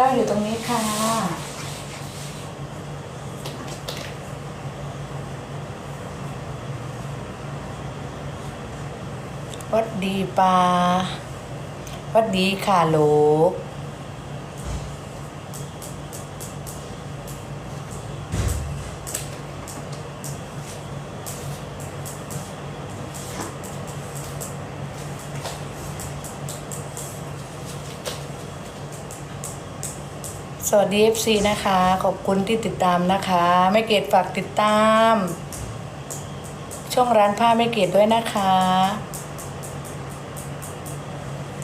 ต้าอยู่ตรงนี้ค่ะ วัดดีปาวัดดีค่ะโหลก สวัสดี FC นะคะ ขอบคุณที่ติดตามนะคะ ไม่เกตฝากติดตาม ช่องร้านผ้าไม่เกตด้วยนะคะ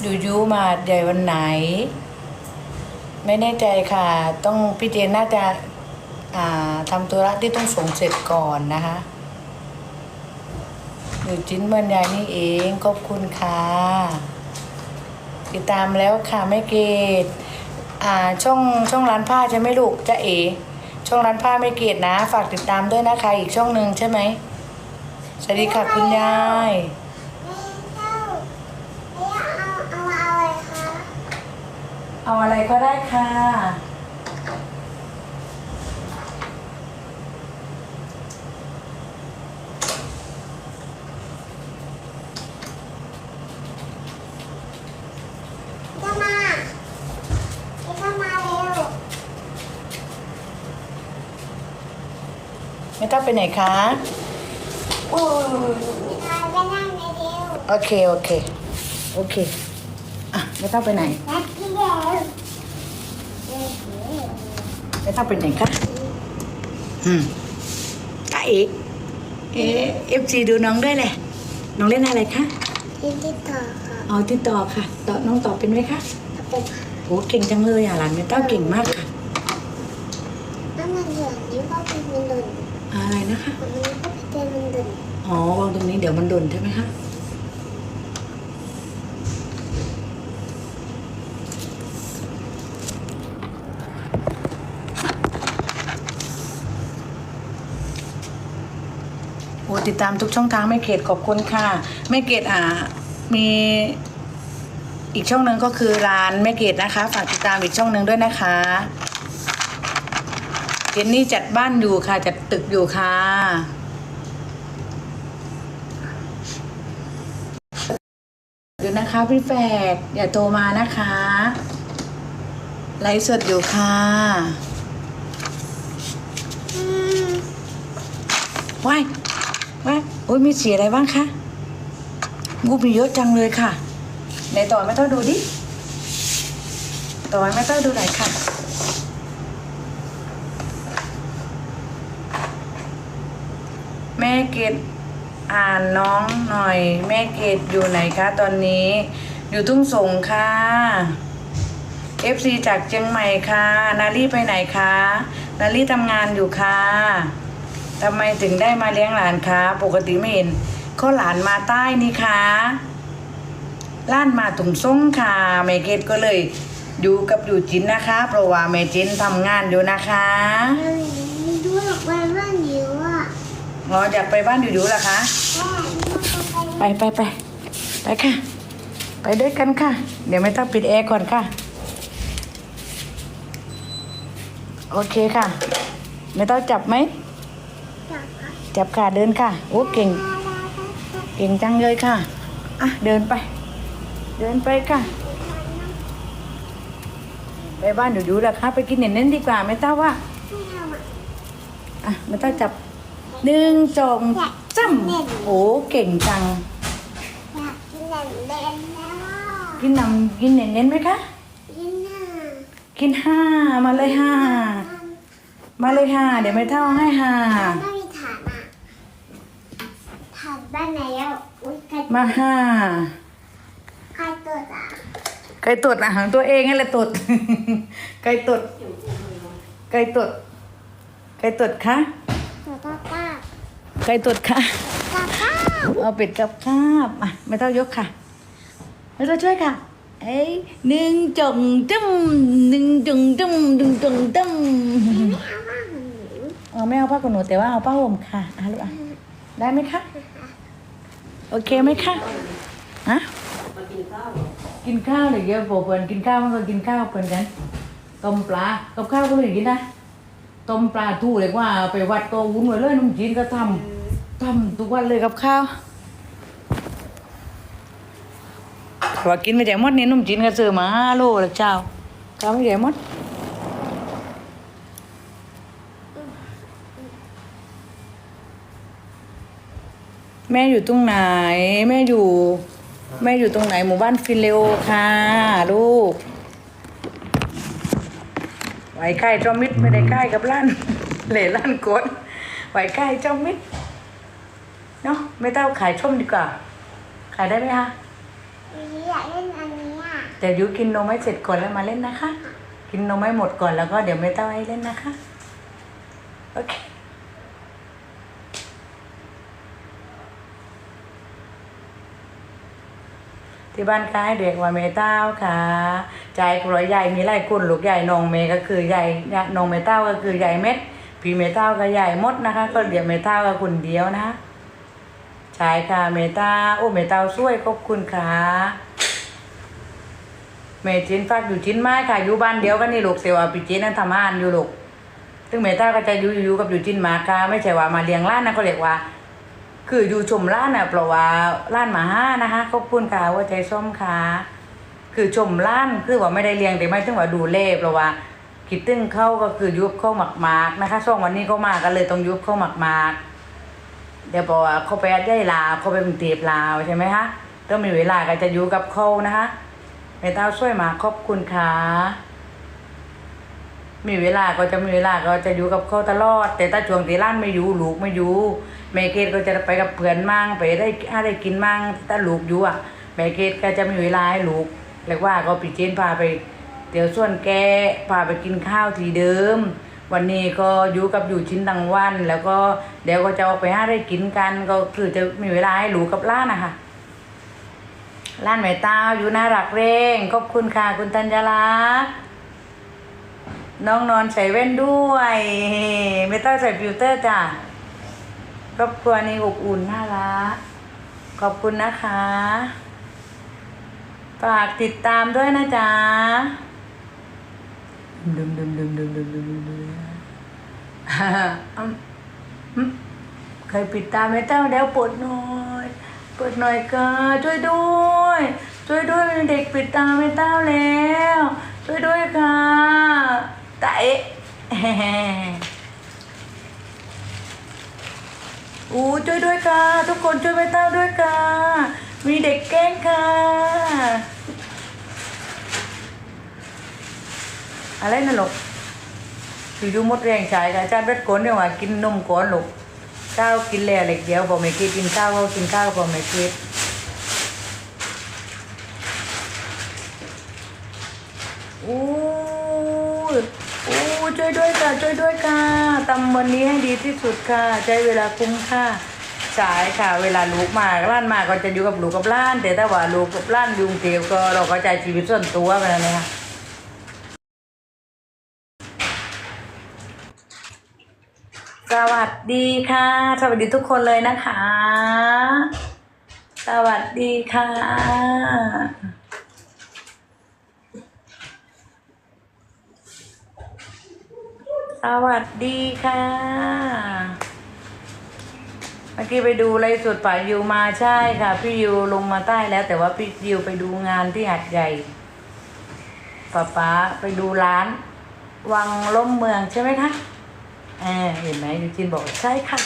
อยู่ยูมาใหญ่วันไหน ไม่แน่ใจค่ะ ต้องพี่เจนน่าจะาทำธุระที่ต้องส่งเสร็จก่อนนะคะอยู่จิ้นบรรยายนี่เอง ขอบคุณค่ะ ติดตามแล้วค่ะไม่เกต อ่าช่องช่องร้านผ้าใช่ไหมลูกจะเอช่องร้านผ้าไม่เกตนะ ฝากติดตามด้วยนะคะอีกช่องหนึ่งใช่ไหมสวัสดีค่ะคุณยายเอาอะไรก็ได้ค่ะ ไม่ต้องไปไหนคะอู้โอเค โอเค โอเค อะ ไม่ต้องไปไหนไม่ต้องไปไหนคะอืมตาเอกเอเอฟซีดูน้องด้วยเลยน้องเล่นอะไรคะเอาติดต่อค่ะต่อน้องตอบเป็นไหมคะโหเก่งจังเลยอะหลานเมต้าเก่งมากค่ะอะไรนะคะอ๋อวางตรงนี้เดี๋ยวมันหล่นใช่ไหมคะโอ้ติดตามทุกช่องทางไม่เกตขอบคุณค่ะ ไม่เกตอ่ามีอีกช่องหนึ่งก็คือร้านไม่เกตนะคะ ฝากติดตามอีกช่องหนึ่งด้วยนะคะเจนนี่จัดบ้านอยู่ค่ะ จัดตึกอยู่ค่ะเดี๋ยวนะคะพี่แฝดอย่าโทรมานะคะไลฟ์สดอยู่ค่ะว้ายว้ายโอ้ยมีสีอะไรบ้างคะงูมีเยอะจังเลยค่ะไหนต่อไม่ต้องดูดิ ต่อไม่ต้องดูไหนอยค่ะ ม่เกดอ่านน้องหน่อย แม่เกดอยู่ไหนคะตอนนี้ อยู่ทุ่งสงค่ะ FC จากเชียงใหม่ค่ะ นาลี่ไปไหนคะนาลี่ทำงานอยู่ค่ะทำไมถึงได้มาเลี้ยงหลานคะปกติไม่เห็นเขาหลานมาใต้นี่คะล้านมาถุงส่งค่ะแม่เกดก็เลยอยู่กับอยู่จินนะคะ เพราะว่าแม่จินทำงานอยู่นะคะอ๋ ออยากไปบ้านอยู่ๆเหรอคะ ไปไปไปไปค่ะ ไปด้วยกันค่ะ เดี๋ยวไม่ต้องปิดแอร์ก่อนค่ะ โอเคค่ะ ไม่ต้องจับไหม จับค่ะเดินค่ะ โอ้เก่ง เก่งจังเลยค่ะ อะเดินไป เดินไปค่ะ ไปบ้านอยู่ๆแล้วค่ะไปกินเน้นๆดีกว่าไม่ต้องว่าอะไม่ต้องจับ หนึ่งสองจ้ำโอ้เก่งจังกินนำกินเน้นๆไหมคะกินห้ามาเลยห้ามาเลยห้าเดี๋ยวไม่เท่าให้ห้าไม่มีฐานอะฐานบ้านไหนอะอุ้ยใครมาห้าใครตัวอะไก่ตดอาหารตัวเองนั่นแหละตดไก่ตดไก่ตดไก่ตดคะตัวก้าก้า ไก่ตดค่ะก้าก้าเอาเป็ดกับคาบอะไม่ต้องยกค่ะไม่ต้องช่วยค่ะ เอ้ยหนึ่งจงจุ้มหนึ่งจงจุ้มหนึ่งจงจุ้มไม่เอามากหนูเอาไม่เอาผ้าขนหนูแต่ว่าเอาผ้าห่มค่ะอะลูกอะได้ไหมคะโอเคไหมคะฮะกินข้าวเหรือเยอะโปเปินกินข้าวมันก็กินข้าวเปินกันต้มปลากับข้าวก็ไม่ได้กินนะต้มปลาทูเลยว่าไปวัดก็วุ้นไว้เลยนุ่มจีนก็ทำ ทำทุกวันเลยกับข้าวว่ากินไม่ได้หมดนี่นุ่มจีนก็ซื้อมาโลแล้วเจ้าข้าวไม่ได้หมดแม่อยู่ตรงไหน แม่อยู่ แม่อยู่ตรงไหนหมู่บ้านฟินเลโอค่ะลูกไหวใกล้จอมมิดไม่ได้ใกล้กับล้านเหล่ล้านกดไหวใกล้จอมมิด เนาะไม่ต้องขายชมดีกว่า ขายได้ไหมคะวิอยากเล่นอันเนี้อะแต่ยูกินนมให้เสร็จก่อนแล้วมาเล่นนะคะ กินนมให้หมดก่อนแล้วก็เดี๋ยวไม่ต้องให้เล่นนะคะโอเคที่บ้านค้ายเด็กว่าเมเต้าค่ะใจกรอยใหญ่มีไล่กุนลูกใหญ่นองเมก็คือใหญ่นองเมเต้าก็คือใหญ่เม็ดพี่เมเต้าก็ใหญ่มดนะคะ ก็เดี๋ยวเมเต้าก็คนเดียวนะคะ ใช่ค่ะเมตาโอ้เมตาช่วยขอบคุณค่ะเมจินฝากอยู่จินไม้ค่ะอยู่บ้านเดียวกันนี่ลูกเสียวปิจินนั่นทำงานอยู่ลูกซึ่งเมตาก็จะอยู่อยู่กับอยู่จินหมาค่ะ ไม่ใช่ว่ามาเลี้ยงร้านนะเขาเรียกว่า คืออยู่ชมร้านน่ะเพราะว่าร้านหมาห้านะคะขอบคุณค่ะว่าใจส้มค่ะคือชมร้านคือว่าไม่ได้เลี้ยงแต่ไม่ถึงว่าดูเล่เพราะว่าคิดตึ้งเข้าก็คือยุบเข้าหมักมากๆนะคะช่วงวันนี้เขามากันเลยต้องยุบเข้าหมักมากๆ เดี๋ยวบอกว่าเขาไปได้ลาวเขาไปเป็นเตียบลาวใช่ไหมคะต้องมีเวลาก็จะอยู่กับเขานะคะเมตาช่วยมาขอบคุณค่ะมีเวลาก็จะมีเวลาก็จะอยู่กับเขาตลอด แต่ถ้าช่วงที่ร้านไม่อยู่ลูกไม่อยู่แม่เกดก็จะไปกับเพื่อนมั่งไปได้อะไรกินมั่งถ้าลูกอยู่อะแม่เกดก็จะมีเวลาให้ลูกเรียกว่าก็ปีเจนพาไปเดี๋ยวส่วนแกพาไปกินข้าวทีเดิม วันนี้ก็อยู่กับอยู่ชิ้นตังวัน แล้วก็เดี๋ยวก็จะออกไปหาได้กินกัน ก็คือจะมีเวลาให้หลูกกับร้านนะคะร้านไหมตาอยู่น่ารักเร่งขอบคุณค่ะคุณตัญญลักษณ์น้องนอนใส่แว่นด้วยไม่ต้องใส่ฟิลเตอร์จ้ะครอบครัวนี้อบอุ่นน่ารักขอบคุณนะคะฝากติดตามด้วยนะจ๊ะ ดึมดึมดึมดึมดึมดึมดึมเคยปิดตาไม่ต้องแล้วปวดหน่อยปวดหน่อยก็ช่วยด้วย ช่วยด้วยเด็กปิดตาไม่เต้าแล้ว ช่วยด้วยค่ะตาเอ๊ะอู้ช่วยด้วยค่ะ ทุกคนช่วยไม่เต้าด้วยค่ะ มีเด็กแกล้งค่ะ อะไรนะลูกอยู่ๆหมดแรงใจค่ะอาจารย์เบ็ดโกนเนี่ยว่ากินนมก่อนลูกข้าวกินแล้วเล็กเดียวบอกไม่คิดกินข้าวก็กินข้าวบอไม่คิดอู้อู้ช่วยด้วยค่ะช่วยด้วยค่ะทำวันนี้ให้ดีที่สุดค่ะใช้เวลาคุ้มค่าสายค่ะ เวลาลูกมาล้านมาก็จะอยู่กับลูกกับล้าน แต่ถ้าว่าลูกกับล้านยุงเตียวก็เราก็ใช้ชีวิตส่วนตัวไปแล้วนะคะ สวัสดีค่ะ สวัสดีทุกคนเลยนะคะ สวัสดีค่ะ สวัสดีค่ะ เมื่อกี้ไปดูไรสุดป่ายูมาใช่ค่ะ พี่ยูลงมาใต้แล้ว แต่ว่าพี่ยูไปดูงานที่หัดใหญ่ป้าป๊าไปดูร้าน วังล้มเมืองใช่ไหมคะ ออเห็นไหมยูจินบอกใช่ค่ะ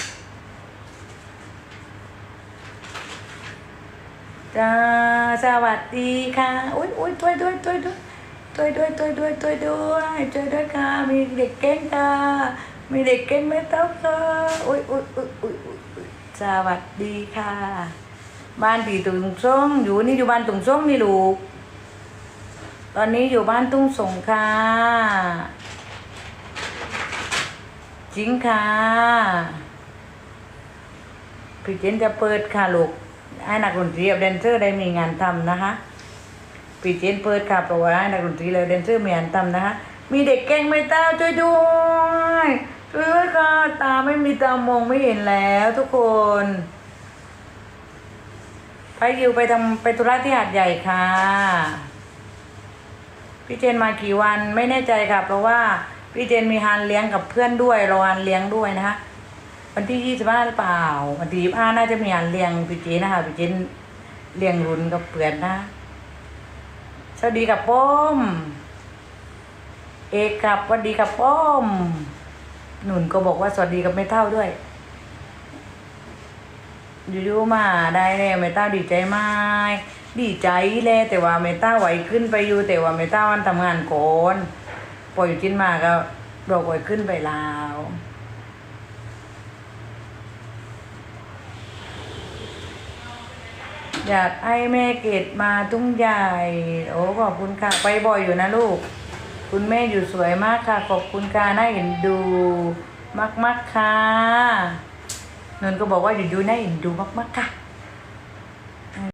จ้าสวัสดีค่ะอุ้ยอุ้ยด้วยด้วยด้วยด้วยด้วยด้วยด้วยด้วยด้วยด้วยช่วยด้วยค่ะมีเด็กเก้งค่ะมีเด็กเก้งไม่ต้าค่ะอุ้ยอุ้ยอุ้ยอุ้ยอุ้ยสวัสดีค่ะ บ้านตีตุงซ่งอยู่นี่อยู่บ้านตุงซ่งนี่ลูกตอนนี้อยู่บ้านตุ้งสงค่ะ จริงค่ะพี่เจนจะเปิดค่ะลูกให้นักดนตรีกับแดนเซอร์ได้มีงานทำนะคะพี่เจนเปิดค่ะเพราะว่าให้นักดนตรีและแดนเซอร์มีงานทำนะคะ มีเด็กแก้งไม่ตาช่วยด้วยช่วยด้วยค่ะตาไม่มีตามองไม่เห็นแล้วทุกคนไปอยู่ไปทำไปธุระที่หาดใหญ่ค่ะ พี่เจนมากี่วันไม่แน่ใจค่ะ เพราะว่า พี่เจนมีฮานเลี้ยงกับเพื่อนด้วยรอฮานเลี้ยงด้วยนะคะวันที่ยี่สิบห้าหรือเปล่า วันที่ยี่สิบห้าน่าจะมีฮานเลี้ยงพี่เจนนะคะพี่เจนเลี้ยงรุนกับเพื่อนนะสวัสดีกับป้อมเอกครับสวัสดีครับป้อมหนุนก็บอกว่าสวัสดีกับแม่เท่าด้วยอยู่ๆมาได้เลยแม่เต้าดีใจมากดีใจเลยแต่ว่าแม่เต้าไหวขึ้นไปอยู่แต่ว่าแม่เต้าวันทำงานก่อน ปล่อยกินมาก็บอกไหวขึ้นไปลาวอยากให้แม่เกดมาทุ่งใหญ่โอ้ขอบคุณค่ะ ไปบ่อยอยู่นะลูก คุณแม่อยู่สวยมากค่ะ ขอบคุณค่ะน่าเห็นดูมากๆค่ะนนก็บอกว่าอยู่ดูน่าเห็นดูมากๆค่ะ